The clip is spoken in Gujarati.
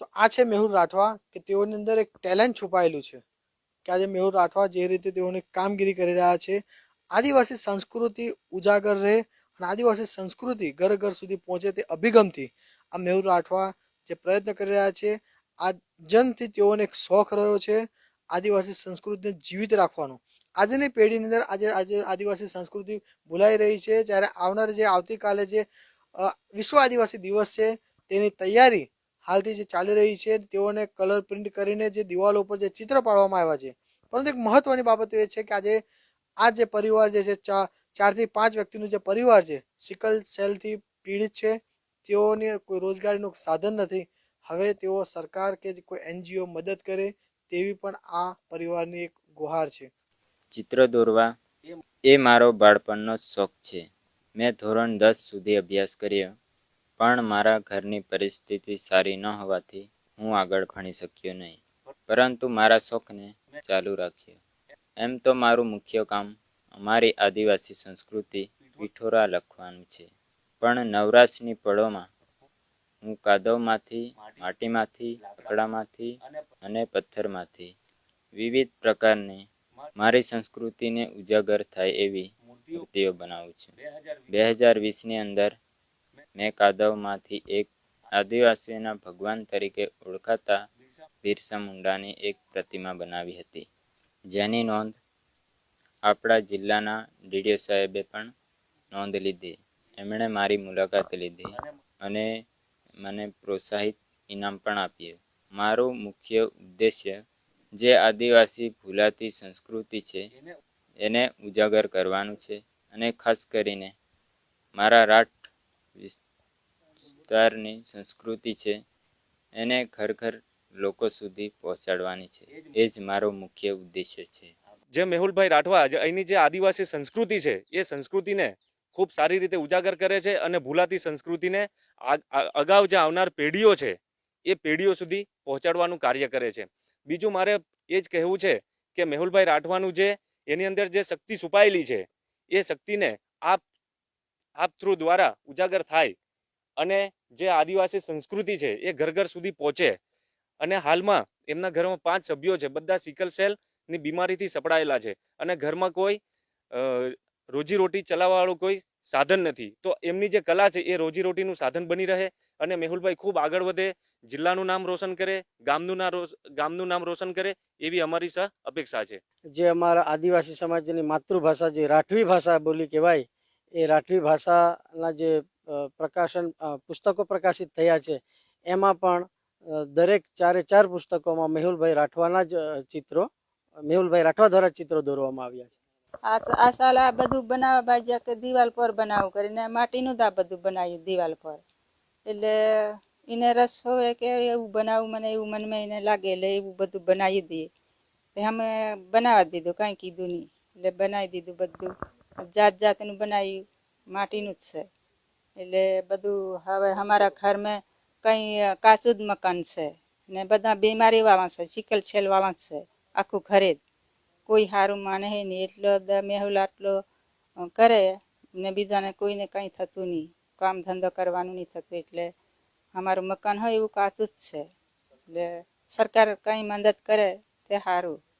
તો આ છે મેહુલ રાઠવા કે તેઓની અંદર એક ટેલેન્ટ છુપાયેલું છે. કે આજે મેહુલ રાઠવા જે રીતે તેઓની કામગીરી કરી રહ્યા છે, આદિવાસી સંસ્કૃતિ ઉજાગર રહે અને આદિવાસી સંસ્કૃતિ ઘર ઘર સુધી પહોંચે તે અભિગમથી આ મેહુલ રાઠવા જે પ્રયત્ન કરી રહ્યા છે, આ જન્મથી તેઓને એક શોખ રહ્યો છે આદિવાસી સંસ્કૃતિને જીવિત રાખવાનો. આજની પેઢીની અંદર આજે આજે આદિવાસી સંસ્કૃતિ ભૂલાઈ રહી છે. જ્યારે આવનાર જે આવતીકાલે જે વિશ્વ આદિવાસી દિવસ છે, તેની તૈયારી હાલથી જે ચાલી રહી છે, તેઓને કલર પ્રિન્ટ કરીને જે દિવાલો ઉપર જે ચિત્ર પાડવામાં આવ્યા છે. પરંતુ એક મહત્વની બાબત એ છે કે આજે, આ જે પરિવાર જે છે ચારથી પાંચ વ્યક્તિનું જે પરિવાર છે સિકલ સેલથી પીડિત છે, તેઓને કોઈ રોજગારીનું સાધન નથી. હવે તેઓ સરકાર કે કોઈ એનજીઓ મદદ કરે, તેવી પણ આ પરિવારની એક ગુહાર છે. ચિત્ર દોરવા એ મારો બાળપણનો શોખ છે. મેં ધોરણ દસ સુધી અભ્યાસ કર્યો. પણ મારા ઘરની પરિસ્થિતિ સારી ન હોવાથી હું આગળ ભણી શક્યો નહીં. પરંતુ મારા શોખને ચાલુ રાખ્યો. એમ તો મારું મુખ્ય કામ અમારી આદિવાસી સંસ્કૃતિ વિઠોરા લખવાનું છે. પણ નવરાશની પળોમાં હું કાદવમાંથી, માટીમાંથી કકડામાંથી અને પથ્થરમાંથી વિવિધ પ્રકારની મારી સંસ્કૃતિને ઉજાગર થાય એવી મૂર્તિઓ બનાવું છું. બે હજાર વીસની અંદર મેં કાદવમાંથી એક આદિવાસીના ભગવાન તરીકે ઓળખાતા બિરસા મુંડાની એક પ્રતિમા બનાવી હતી. જેની નોંધ આપણા જિલ્લાના ડીડીઓ સાહેબે પણ નોંધ લીધી. એમણે મારી મુલાકાત લીધી અને મને પ્રોત્સાહિત ઇનામ પણ આપ્યું. મારું મુખ્ય ઉદ્દેશ્ય જે આદિવાસી ભૂલાતી સંસ્કૃતિ છે, એને ઉજાગર કરવાનું છે અને ખાસ કરીને મારા રાઠ વિસ્તારની સંસ્કૃતિ છે, એને ઘર લોકો સુધી પહોંચાડવાની છે. એ જ મારો મુખ્ય ઉદ્દેશ્ય છે. જે મેહુલભાઈ રાઠવા અહીંની જે આદિવાસી સંસ્કૃતિ છે, એ સંસ્કૃતિને ખૂબ સારી રીતે ઉજાગર કરે છે અને ભૂલાતી સંસ્કૃતિને અગાઉ જે આવનાર પેઢીઓ છે, એ પેઢીઓ સુધી પહોંચાડવાનું કાર્ય કરે છે. બીજું મારે એ જ કહેવું છે કે મેહુલભાઈ રાઠવાનું જે એની અંદર જે શક્તિ છુપાયેલી છે, એ શક્તિને આપ આપ થ્રુ દ્વારા ઉજાગર થાય અને જે આદિવાસી સંસ્કૃતિ છે એ ઘર ઘર સુધી પહોંચે. અને હાલમાં એમના ઘરમાં પાંચ સભ્યો છે. બધા સિકલ સેલની બીમારીથી સપડાયેલા છે. અને ઘરમાં કોઈ રોજીરોટી ચલાવવાવાળું કોઈ સાધન નથી. તો એમની જે કલા છે એ રોજીરોટીનું સાધન બની રહે અને મેહુલભાઈ ખૂબ આગળ વધે, જિલ્લાનું નામ રોશન કરે, ગામનું ગામનું નામ રોશન કરે એવી અમારી સહ અપેક્ષા છે. જે અમારા આદિવાસી સમાજની માતૃભાષા જે રાઠવી ભાષા બોલી કહેવાય, એ રાઠવી ભાષાના જે પ્રકાશન પુસ્તકો પ્રકાશિત થયા છે. એમાં પણ દરેક ચારે ચાર પુસ્તકોમાં મેહુલભાઈ રાઠવાના જ ચિત્રો, મેહુલભાઈ રાઠવા દ્વારા ચિત્રો દોરવામાં આવ્યા છે. આ સાલ આ બધું બનાવવા બાજ્યા કે દિવાલ પર બનાવું કરીને માટીનું જ આ બધું બનાવ્યું દિવાલ પર. એટલે એને રસ હોય કે એવું બનાવું મને, એવું મનમાં એને લાગે, એટલે એવું બધું બનાવી દઈએ તે અમે બનાવવા દીધું, કાંઈ કીધું નહીં. એટલે બનાવી દીધું બધું. જાત જાતનું બનાવ્યું. માટીનું જ છે. એટલે બધું હવે અમારા ઘરમાં કંઈ કાચું જ મકાન છે. ને બધા બીમારીવાળા છે ચિકલ છેલવાળા છે, આખું ઘરે જ. કોઈ સારું માને નહીં, એટલો મેહુલ આટલો કરે ને બીજાને કોઈને કંઈ થતું નહીં. કામ ધંધો કરવાનું નહીં થતું, એટલે અમારું મકાન હોય એવું કાચું જ છે. એટલે સરકાર કંઈ મદદ કરે તે સારું